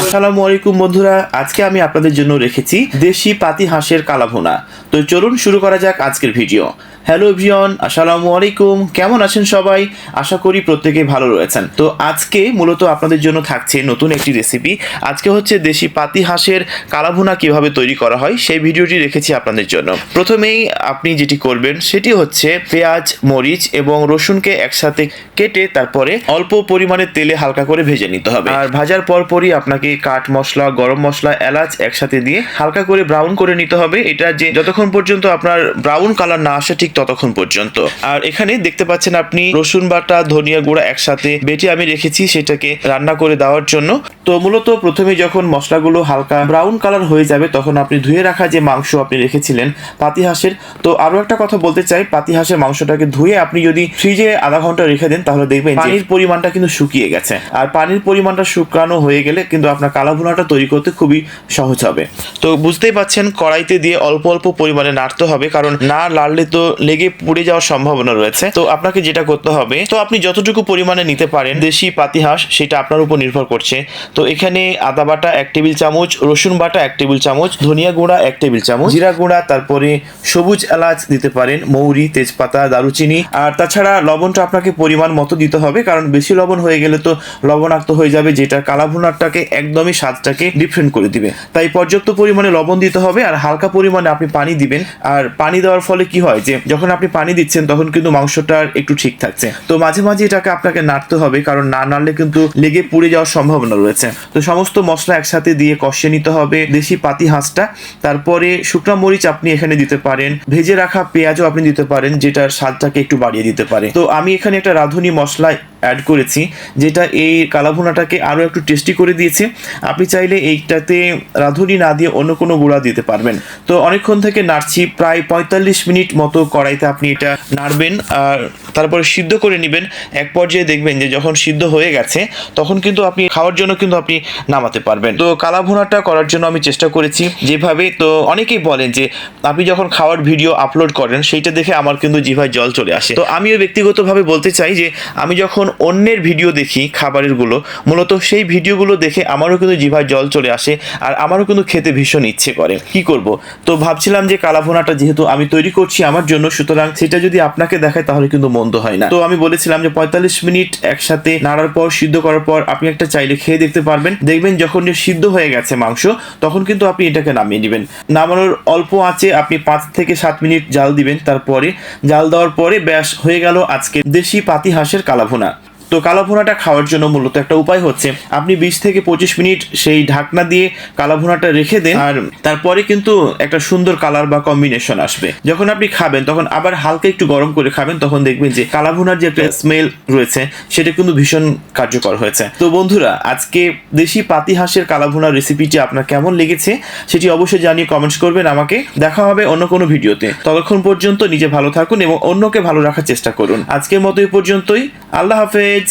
আসসালামু আলাইকুম বন্ধুরা, আজকে আমি আপনাদের জন্য রেখেছি দেশি পাতি হাঁসের কালাভোনা। তো চলুন শুরু করা যাক আজকের ভিডিও। হ্যালো ভিয়ন আসসালামু আলাইকুম কেমন আছেন সবাই? আশা করি প্রত্যেকে ভালো রয়েছেন। তো আজকে মূলত আপনাদের জন্য থাকছে নতুন একটি রেসিপি আজকে হচ্ছে দেশি পাতি হাঁসের কালাভুনা কীভাবে তৈরি করা হয়, সেই ভিডিওটি রেখেছি আপনাদের জন্য। প্রথমেই আপনি যেটি করবেন, সেটি হচ্ছে পেঁয়াজ, মরিচ এবং রসুনকে একসাথে কেটে তারপরে অল্প পরিমাণে তেলে হালকা করে ভেজে নিতে হবে। আর ভাজার পর পরই আপনাকে কাঠ মশলা, গরম মশলা, এলাচ একসাথে দিয়ে হালকা করে ব্রাউন করে নিতে হবে। এটা যে যতক্ষণ পর্যন্ত আপনার ব্রাউন কালার না আসে, ঠিক ততক্ষণ পর্যন্ত। আর এখানে দেখতে পাচ্ছেন আপনি রসুন বাটা ধনিয়া গুঁড়া একসাথে বেটে আমি রেখেছি সেটাকে রান্না করে দেওয়ার জন্য। তো মূলত প্রথমে যখন মশলাগুলো হালকা ব্রাউন কালার হয়ে যাবে তখন আপনি ধুয়ে রাখা যে মাংস আপনি রেখেছিলেন পাতি হাঁসের তো আরও একটা কথা বলতে চাই পাতি হাঁসের মাংসটাকে ধুয়ে আপনি যদি ফ্রিজে আধা ঘণ্টা রেখে দেন তাহলে দেখবেন পানির পরিমাণটা কিন্তু শুকিয়ে গেছে। আর পানির পরিমাণটা শুকানো হয়ে গেলে কিন্তু আপনার কালা ভুনাটা তৈরি করতে খুবই সহজ হবে। তো বুঝতেই পাচ্ছেন কড়াইতে দিয়ে অল্প অল্প পরিমাণে নাড়তে হবে কারণ না লাড়লে তো লেগে পুড়ে যাওয়ার সম্ভাবনা রয়েছে। তো আপনাকে যেটা করতে হবে, তো আপনি যতটুকু পরিমাণে নিতে পারেন দেশি পাতি হাঁস, সেটা আপনার উপর নির্ভর করছে। তো এখানে আদা বাটা এক টেবিল চামচ, রসুন বাটা এক টেবিল চামচ, ধনিয়া গুঁড়া এক টেবিল চামচ, জিরা গুঁড়া, তারপরে সবুজ এলাচ দিতে পারেন, মৌরি, তেজপাতা, দারুচিনি। আর তাছাড়া লবণটা আপনাকে পরিমাণ মতো দিতে হবে, কারণ বেশি লবণ হয়ে গেলে তো লবণাক্ত হয়ে যাবে, যেটা কালাভুনারটাকে একদমই স্বাদটাকে ডিফারেন্ট করে দিবে। তাই পর্যাপ্ত পরিমাণে লবণ দিতে হবে, আর হালকা পরিমাণে আপনি পানি দিবেন। আর পানি দেওয়ার ফলে কি হয় যে যখন আপনি পানি দিচ্ছেন, তখন কিন্তু মাংসটার একটু ঠিক থাকছে। তো মাঝে মাঝে এটাকে আপনাকে নাড়তে হবে, কারণ না নাড়লে কিন্তু লেগে পুড়ে যাওয়ার সম্ভাবনা রয়েছে। তো সমস্ত মশলা একসাথে দিয়ে কষিয়ে নিতে হবে দেশি পাতি হাঁসটা। তারপরে শুকনা মরিচ আপনি এখানে দিতে পারেন। ভেজে রাখা পেঁয়াজও আপনি দিতে পারেন, যেটার স্বাদটাকে একটু বাড়িয়ে দিতে পারে। তো আমি এখানে একটা রাঁধুনি মশলা অ্যাড করেছি, যেটা এই কালাভুনাটাকে আরও একটু টেস্টি করে দিয়েছে। আপনি চাইলে এইটাতে রাঁধুনি না দিয়ে অন্য কোনো গুঁড়া দিতে পারবেন। তো অনেকক্ষণ থেকে নাড়ছি, প্রায় পঁয়তাল্লিশ মিনিট মতো কড়াইতে আপনি এটা নাড়বেন আর তারপরে সিদ্ধ করে নেবেন। এক পর্যায়ে দেখবেন যে যখন সিদ্ধ হয়ে গেছে, তখন কিন্তু আপনি খাওয়ার জন্য কিন্তু আপনি নামাতে পারবেন। তো কালাভুনাটা করার জন্য আমি চেষ্টা করেছি যেভাবে। তো অনেকেই বলেন যে আপনি যখন খাওয়ার ভিডিও আপলোড করেন, সেইটা দেখে আমার কিন্তু জিভায় জল চলে আসে। তো আমিও ব্যক্তিগতভাবে বলতে চাই যে আমি যখন অন্যের ভিডিও দেখি খাবারেরগুলো মূলত সেই ভিডিওগুলো দেখে আমারও কিন্তু জিভায় জল চলে আসে আর আমারও কিন্তু খেতে ভীষণ ইচ্ছে করে। কি করব? তো ভাবছিলাম যে কালাভুনাটা যেহেতু আমি তৈরি করছি আমার জন্য, সুতরাং সেটা যদি আপনাকে দেখায় তাহলে কিন্তু মন্দ হয় না। তো আমি বলেছিলাম যে পঁয়তাল্লিশ মিনিট একসাথে নাড়ার পর, সিদ্ধ করার পর আপনি একটা চাইলে খেয়ে দেখতে পারবেন। দেখবেন যখন সিদ্ধ হয়ে গেছে মাংস, তখন কিন্তু আপনি এটাকে নামিয়ে নেবেন। নামানোর অল্প আঁচে আপনি পাঁচ থেকে সাত মিনিট জাল দিবেন। তারপরে জাল দেওয়ার পরে ব্যাস, হয়ে গেল আজকে দেশি পাতি হাঁসের কালাভুনা। তো কালো কালাভুনাটা খাওয়ার জন্য মূলত একটা উপায় হচ্ছে, আপনি বিশ থেকে পঁচিশ মিনিট সেই ঢাকনা দিয়ে কালো কালাভুনাটা রেখে দেন আর তারপরে কিন্তু একটা সুন্দর কালার বা কম্বিনেশন আসবে। যখন আপনি খাবেন, তখন আবার হালকা একটু গরম করে খাবেন, তখন দেখবেন যে কালাভুনার যে একটা স্মেল রয়েছে, সেটা কিন্তু ভীষণ কার্যকর হয়েছে। তো বন্ধুরা, আজকে দেশি পাতি হাঁসের কালাভুনার রেসিপিটি আপনার কেমন লেগেছে, সেটি অবশ্যই জানিয়ে কমেন্টস করবেন আমাকে। দেখা হবে অন্য কোনো ভিডিওতে। ততক্ষণ পর্যন্ত নিজে ভালো থাকুন এবং অন্যকে ভালো রাখার চেষ্টা করুন। আজকের মতো এই পর্যন্তই। আল্লাহ হাফেজ।